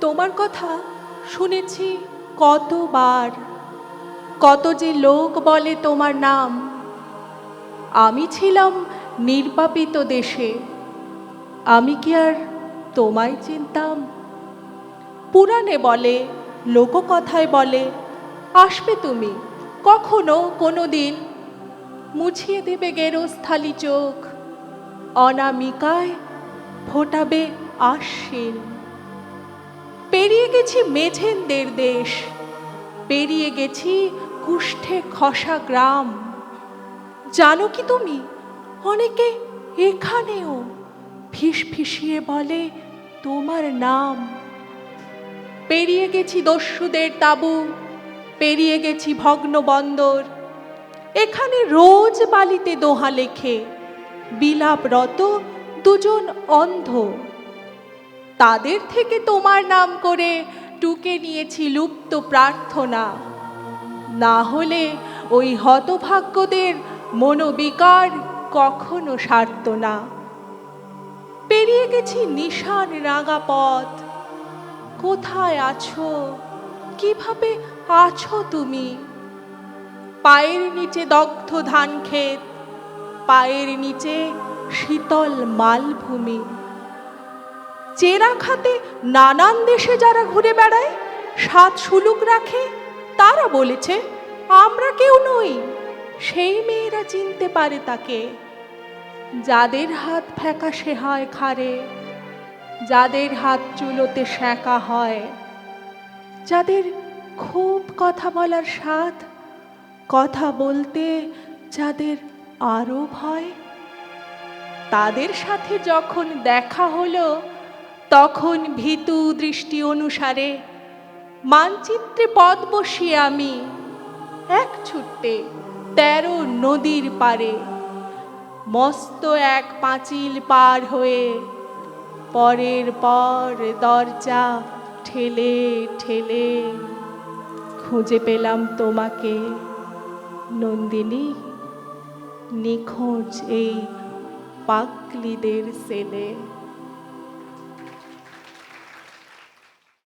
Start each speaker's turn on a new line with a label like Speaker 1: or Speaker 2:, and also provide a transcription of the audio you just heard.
Speaker 1: তোমার কথা শুনেছি কতবার। কত যে লোক বলে তোমার নাম। আমি ছিলাম নির্বাপিত দেশে। আমি কি আর তোমায় চিনতাম? পুরাণে বলে, লোককথায় বলে, আসবে তুমি কখনো কোনো দিন মুছিয়ে দেবে গেরস্থালি চোখ, অনামিকায় ফোটাবে আশ্বিন। গেছি মেঝেনদের দেশ, পেরিয়ে গেছি কুষ্ঠে খসা গ্রাম। জানো কি তুমি? অনেকে এখানেও ফিস ফিসিয়ে বলে তোমার নাম। পেরিয়ে গেছি দস্যুদের তাবু, পেরিয়ে গেছি ভগ্ন বন্দর এখানে রোজ বালিতে দোহা লেখে, বিলাপরত দুজন অন্ধ। তাদের থেকে তোমার নাম করে টুকে নিয়েছি লুপ্ত প্রার্থনা। না হলে ওই হতভাগ্যদের মনোবিকার কখনো সারত না। পেরিয়ে গেছি নিশান রাঙা পথ। কোথায় আছো? কীভাবে আছো তুমি? পায়ের নিচে দগ্ধ ধান ক্ষেত পায়ের নিচে শীতল মালভূমি। চেরা খাতে নানান দেশে যারা ঘুরে বেড়ায়, সাত সুলুক রাখে, তারা বলেছে, আমরা কেউ নই, সেই মেয়েরা চিনতে পারে তাকে। যাদের হাত ফ্যাকাশে হয় খারে যাদের হাত চুলোতে সেঁকা হয়, যাদের খুব কথা বলার স্বাদ, কথা বলতে যাদের আরও ভয়, তাদের সাথে যখন দেখা হলো তখন ভীতু দৃষ্টি অনুসারে, মানচিত্রে পদ বসিয়ে আমি, এক ছুটতে তেরো নদীর পারে। মস্ত এক পাঁচিল পার হয়ে পরের পর দরজা ঠেলে ঠেলে খুঁজে পেলাম তোমাকে। নন্দিনী, নিখোঁজ এই পাকলিদের সেলে